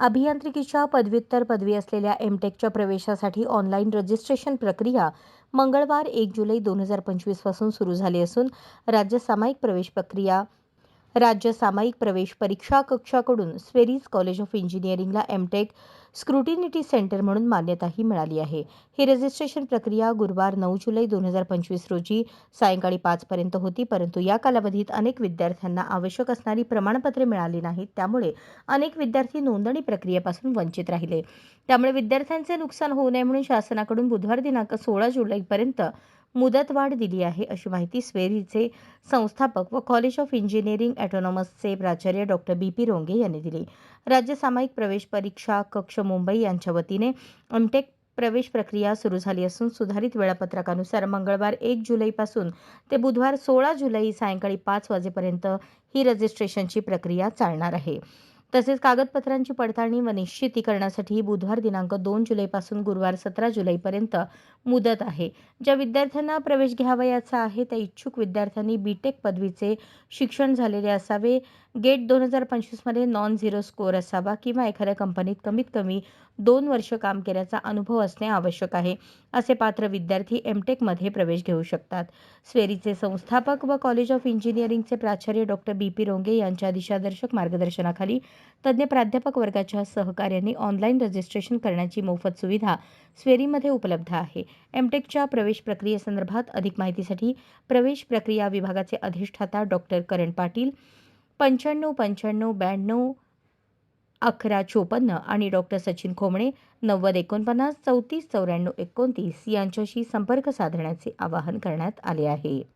अभियांत्रिकीच्या पदव्युत्तर पदवी असलेल्या एमटेकच्या प्रवेशासाठी ऑनलाईन रजिस्ट्रेशन प्रक्रिया मंगळवार एक जुलै दोन हजार पंचवीसपासून सुरू झाली असून राज्य सामायिक प्रवेश प्रक्रिया राज्य सामायिक प्रवेश परीक्षा कक्षाकडून स्वेरीज कॉलेज ऑफ इंजिनिअरिंगला एमटेक स्क्रुटिनिटी सेंटर म्हणून मान्यताही मिळाली आहे. ही रजिस्ट्रेशन प्रक्रिया गुरुवार नऊ जुलै दोन हजार पंचवीस रोजी सायंकाळी पाचपर्यंत होती परंतु या कालावधीत अनेक विद्यार्थ्यांना आवश्यक असणारी प्रमाणपत्रे मिळाली नाहीत. त्यामुळे अनेक विद्यार्थी नोंदणी प्रक्रियेपासून वंचित राहिले. त्यामुळे विद्यार्थ्यांचे नुकसान होऊ नये म्हणून शासनाकडून बुधवार दिनांक सोळा जुलैपर्यंत मुदतवाढ दिली आहे अशी माहिती स्वेरीचे संस्थापक व कॉलेज ऑफ इंजिनिअरिंग ॲटोनॉमसचे प्राचार्य डॉक्टर बी पी रोंगे यांनी दिली. राज्य सामायिक प्रवेश परीक्षा कक्ष मुंबई यांच्या वतीने एमटेक प्रवेश प्रक्रिया सुरू झाली असून सुधारित वेळापत्रकानुसार मंगळवार एक जुलैपासून ते बुधवार सोळा जुलै सायंकाळी पाच वाजेपर्यंत ही रजिस्ट्रेशनची प्रक्रिया चालणार आहे. तसेच कागदपत्रांची पडताळणी व निश्चिती करण्यासाठी बुधवार दिनांक दोन जुलैपासून गुरुवार सतरा जुलैपर्यंत मुदत आहे. ज्या विद्यार्थ्यांना प्रवेश घ्यावयाचा आहे त्या इच्छुक विद्यार्थ्यांनी बी टेक पदवीचे शिक्षण झालेले असावे. गेट दोन हजार पंचवीसमध्ये नॉन झिरो स्कोअर असावा किंवा एखाद्या कंपनीत कमीत कमी दोन वर्ष काम केल्याचा अनुभव असणे आवश्यक आहे असे पात्र विद्यार्थी एमटेकमध्ये प्रवेश घेऊ शकतात. स्वेरीचे संस्थापक व कॉलेज ऑफ इंजिनिअरिंगचे प्राचार्य डॉक्टर बी पी रोंगे यांच्या दिशादर्शक मार्गदर्शनाखाली तज्ज्ञ प्राध्यापक वर्गाच्या सहकार्याने ऑनलाईन रजिस्ट्रेशन करण्याची मोफत सुविधा स्वेरीमध्ये उपलब्ध आहे. एमटेकच्या प्रवेश प्रक्रियेसंदर्भात अधिक माहितीसाठी प्रवेश प्रक्रिया विभागाचे अधिष्ठाता डॉक्टर करण पाटील पंच्याण्णव पंच्याण्णव ब्याण्णव अकरा चोपन्न आणि डॉक्टर सचिन खोमणे नव्वद एकोणपन्नास चौतीस चौऱ्याण्णव एकोणतीस यांच्याशी संपर्क साधण्याचे आवाहन करण्यात आले आहे.